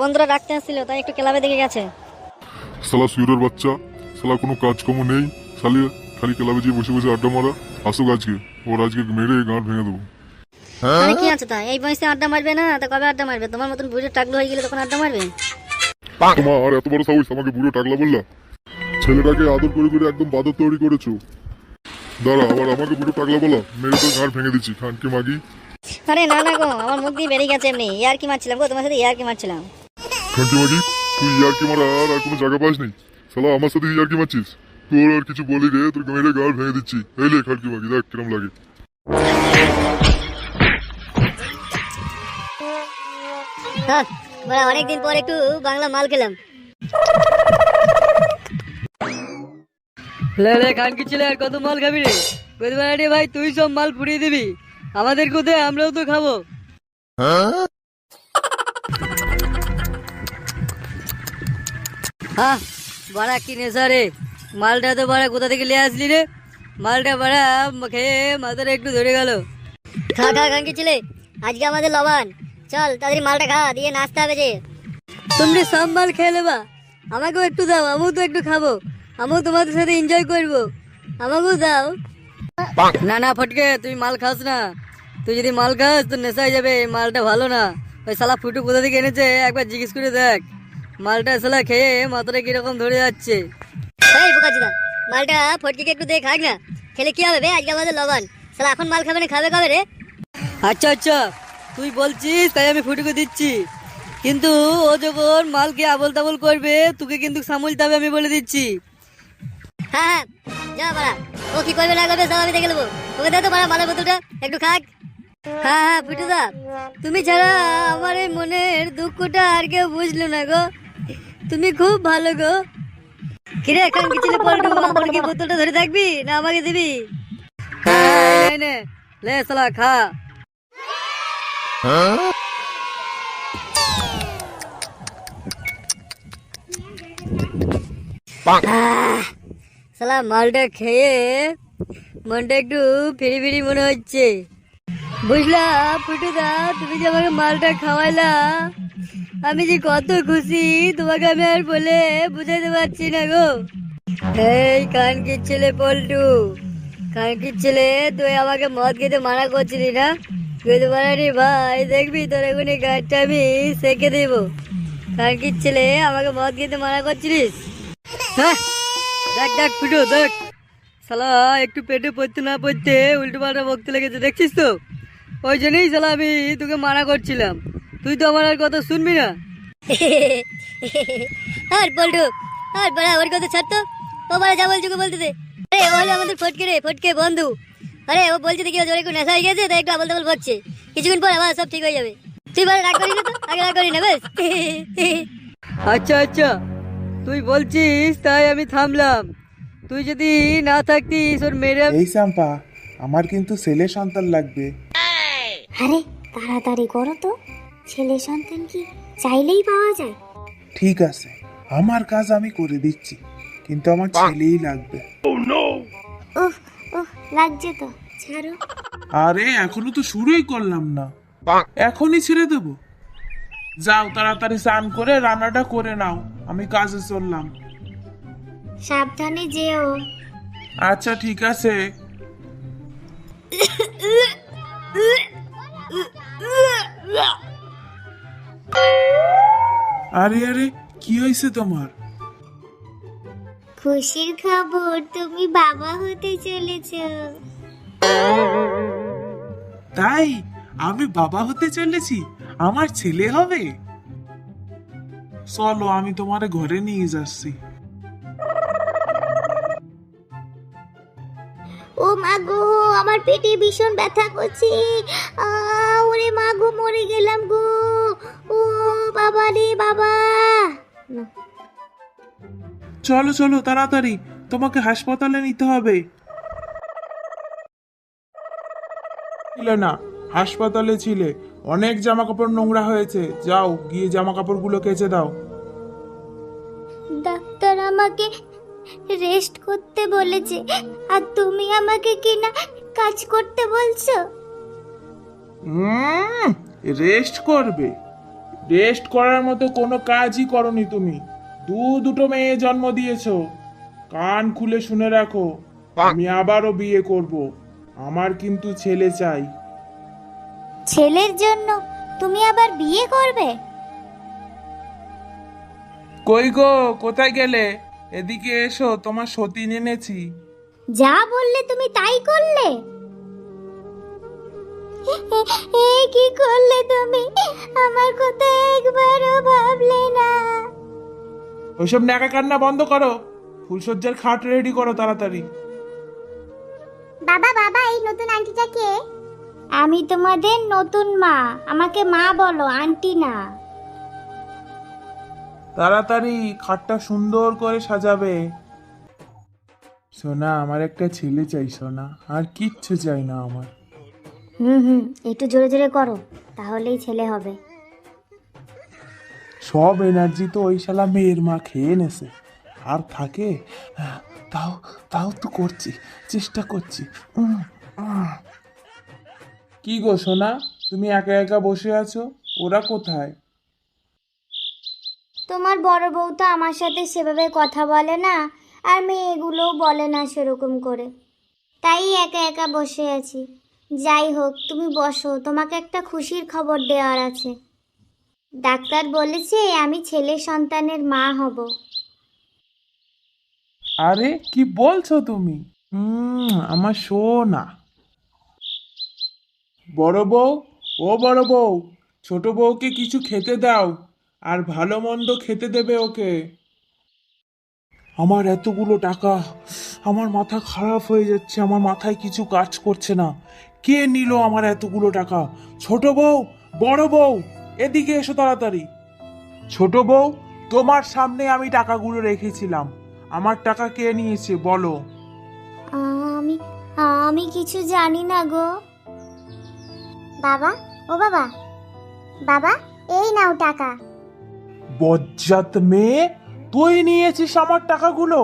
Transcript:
বন্ধুরা ডাকতে আসছিল তাই একটু ক্লাবে দিকে গেছে। শালা সুরের বাচ্চা শালা কোনো কাজকর্ম নেই শালি খালি ক্লাবে যেয়ে বসে বসে আড্ডা মারা। আসুক আজকে ওর আজকে মেরে গাঁট ভেঙে দেবো। মানে কি আছে তা এই বয়সে আড্ডা মারবে না তা কবে আড্ডা মারবে? তোমার মতন বুঝে টাকলো হয়ে গেলে তখন আড্ডা মারবে? তোমার এত বড় সাহস আমাকে বুড়ো টাকলা বললা? ছেলেটাকে আদর করে করে একদম বাদর তৈরি করেছ। দাঁড়া আবার আমাকে বুড়ো টাকলা বলা। মেরে তো ঘাট ভেঙে দিচ্ছি খানকে মাগি। আরে না না গো আমার মুখ দিয়ে বেরিয়ে গেছে এমনি। ইয়ার কি মারছিলাম গো তোমার সাথে ইয়ার কি মারছিলাম। খানকে মাগি তুই ইয়ার কি মারা আর কোনো জায়গা পাস নেই। শালা আমার সাথে ইয়ার কি মারছিস? তোর আর কিছু বলি রে তোর মেরে গাড় ভেঙে দিচ্ছি। এই লে খানকি মাগি দেখ কিরম লাগে। হ্যাঁ অনেকদিন পর একটু বাংলা মাল খেলাম। লে লে খান কি ছেলে আর কত মাল খাবি রে? বুধবার ভাই তুই সব মাল পুড়িয়ে দিবি। আমাদের কোথায় আমরাও তো খাব। হ্যাঁ? বাড়া কি নেশা রে? মালটা তো বাড়া কোথা থেকে নিয়ে আসলি রে? মালটা বাড়া খেয়ে মাথাটা একটু ধরে গেল। খা খা খানকি ছেলে? আজকে আমাদের লবান চল তাড়াতাড়ি মালটা খা দিয়ে নাচতে হবে যে। তোমরা সব মাল খেয়ে নেবা। আমাকেও একটু দাও আমিও তো একটু খাব। আমিও তোমাদের সাথে এনজয় করব। আমাকেও দাও। না না ফটকে তুই মাল খাস না। তুই যদি মাল খাস তো নেশায় যাবে এই মালটা ভালো না। ওই শালা ফুটু কোথা থেকে এনেছে একবার জিজ্ঞেস করে দেখ। মালটা শালা খেয়ে মাথাটা কীরকম ধরে যাচ্ছে। এই বোকাচুদা মালটা ফটকিকে একটু দিয়ে খাক না। খেলে কি হবে বে? আজকে আমাদের লবান শালা এখন মাল খাবে না খাবে কবে রে? আচ্ছা আচ্ছা তুই বলছিস তাই আমি ফুটুকে দিচ্ছি। কিন্তু ও যখন মালকে আবল তাবল করবে তোকে কিন্তু সামলতে হবে আমি বলে দিচ্ছি। হ্যাঁ হ্যাঁ যা বাড়া ও কি করবে না করবে সব আমি দেখে নেব। ওকে দে তো বাড়া মালের বোতলটা একটু খাক। হ্যাঁ হ্যাঁ পিটুদা তুমি ছাড়া আমার এই মনের দুঃখটা আর কেউ বুঝলো না গো। তুমি খুব ভালো গো। কিরে, এখন কি ছিল পল্টু আমার কি বোতলটা ধরে থাকবি? না আমাকে দিবি? নে, লে সালা খা। সালা মালটা খেয়ে মনটা একটু ফিরি ফিরি মনে হচ্ছে। বুঝলা ফুটুদা তুমি যে আমাকে মালটা খাওয়াইলা। আমি যে কত খুশি, তোমাকে আমি আর বলে বুঝাইতে পারছি না গো। এই কানকির ছেলে পল্টু, কানকির ছেলে, তুই আমাকে মদ খেতে মানা করছিলি না? খেতে মানানি ভাই, দেখবি তোর এখনই গাড়িটা আমি সেকে দেব। কানকির ছেলে, আমাকে মদ খেতে মানা করছিলিস? হ্যাঁ দেখ দেখ, ফুটু, দেখ। শালা, একটু পেটে পড়তে না পড়তে উল্টো পাল্টা বকতে লেগেছে, দেখছিস তো? ওই জন্যই শালা আমি তোকে মানা করছিলাম। তুই তো আমার আর কথা শুনবি না। আর পল্টু আর বড়া ওর কথা ছাড় তো ও বড়া যা বলছো বলতে দে। আরে ও হলো আমাদের ফটকে রে ফটকে বন্ধু। আরে ও বলছে দেখি ওর একটু নেশা হয়ে গেছে তাই একটু আবল তাবল করছে কিছুক্ষণ পর আবার সব ঠিক হয়ে যাবে। তুই বড় রাগ করিস না তো? আগে রাগ করি না বেশ আচ্ছা আচ্ছা। তুই বলছিস তাই আমি থামলাম। তুই যদি না থাকতিস ওর মেরে এই সাম্পা আমার কিন্তু ছেলে সন্তান লাগবে। আরে তাড়াতাড়ি করো তো। ছেলে সন্তান কি চাইলেই পাওয়া যায় ঠিক আছে আমার কাজ আমি করে দিচ্ছি কিন্তু আমার ছেলেই লাগবে উহ উহ লাগছে তো ছাড়ো আরে এখনও তো শুরুই করলাম না এখনই ছেড়ে দেব যাও তাড়াতাড়ি স্নান করে রান্নাটা করে নাও আমি কাজে চললাম সাবধানে যেও আচ্ছা ঠিক আছে আরে আরে কি হয়েছে তোমার? খুশির খবর তুমি বাবা হতে চলেছ। তাই? আমি বাবা হতে চলেছি? আমার ছেলে হবে? চলো আমি তোমার ঘরে নিয়ে যাচ্ছি। ও মা গো আমার পেটে ভীষণ ব্যথা করছে। ওরে মা গো মরে গেলাম গো। ও বাবা রে বাবা। চলো চলো তাড়াতাড়ি। তোমাকে হাসপাতালে নিতে হবে। ছিলে না হাসপাতালে ছিলে। অনেক জামা কাপড় নোংরা হয়েছে। যাও গিয়ে জামা কাপড়গুলো কেচে দাও। ডাক্তার আমাকে রেস্ট করতে বলেছে। আর তুমি আমাকে কিনা কাজ করতে বলছো? রেস্ট করবে। রেস্ট করার মতো কোনো কাজই করনি তুমি। দু দুটো মেয়ে জন্ম দিয়েছ। কান খুলে শুনে রাখো আমি আবারও বিয়ে করব। আমার কিন্তু ছেলে চাই। ছেলের জন্য তুমি আবার বিয়ে করবে? কই গো কোথায় গেলে? এদিকে এসো তোমার সতীন এনেছি। যা বললে তুমি তাই করলে। এ কি করলে তুমি? আমার কথা একবারও ভাবলে না। ওইসব ন্যাকা কান্না বন্ধ করো। ফুলসজ্জার খাট রেডি করো তাড়াতাড়ি। বাবা বাবা এই নতুন আন্টিটা কে? আমি তোমাদের নতুন মা। আমাকে মা বলো আন্টি না। তাড়াতাড়ি খাটটা সুন্দর করে সাজাবে। সোনা আমার একটা ছেলে চাই সোনা। আর কিচ্ছু চাই না আমার। হুম হুম একটু জোরে জোরে করো তাহলেই ছেলে হবে। সব এনার্জি তো ওই শালা মেয়ের মা খেয়ে নেছে। আর থাকে তাও তাও তো করছি চেষ্টা করছি। কি গো সোনা তুমি একা একা বসে আছো? ওরা কোথায়? তোমার বড় বউ তো আমার সাথে সেভাবে কথা বলে না, আর মেয়েগুলোও বলে না সেরকম করে। তাই একা একা বসে আছি। যাই হোক, তুমি বসো, তোমাকে একটা খুশির খবর দেওয়ার আছে। ডাক্তার বলেছে আমি ছেলে সন্তানের মা হব। আরে, কি বলছো তুমি? হুম, আমার সোনা। বড় বউ, ও বড় বউ, ছোট বউকে কিছু খেতে দাও। আর ভালো মন্দ খেতে দেবে ওকে। আমার এতগুলো টাকা, আমার মাথা খারাপ হয়ে যাচ্ছে, আমার মাথায় কিছু কাজ করছে না। কে নিল আমার এতগুলো টাকা? ছোট বউ, বড় বউ, এদিকে এসো তাড়াতাড়ি। ছোট বউ, তোমার সামনে আমি টাকাগুলো রেখেছিলাম। আমার টাকা কে নিয়েছে বলো। আমি আমি কিছু জানি না গো। বাবা, ও বাবা বাবা, এই নাও টাকা। বজ্জাত মেয়ে তুই নিয়েছিস আমার টাকাগুলো।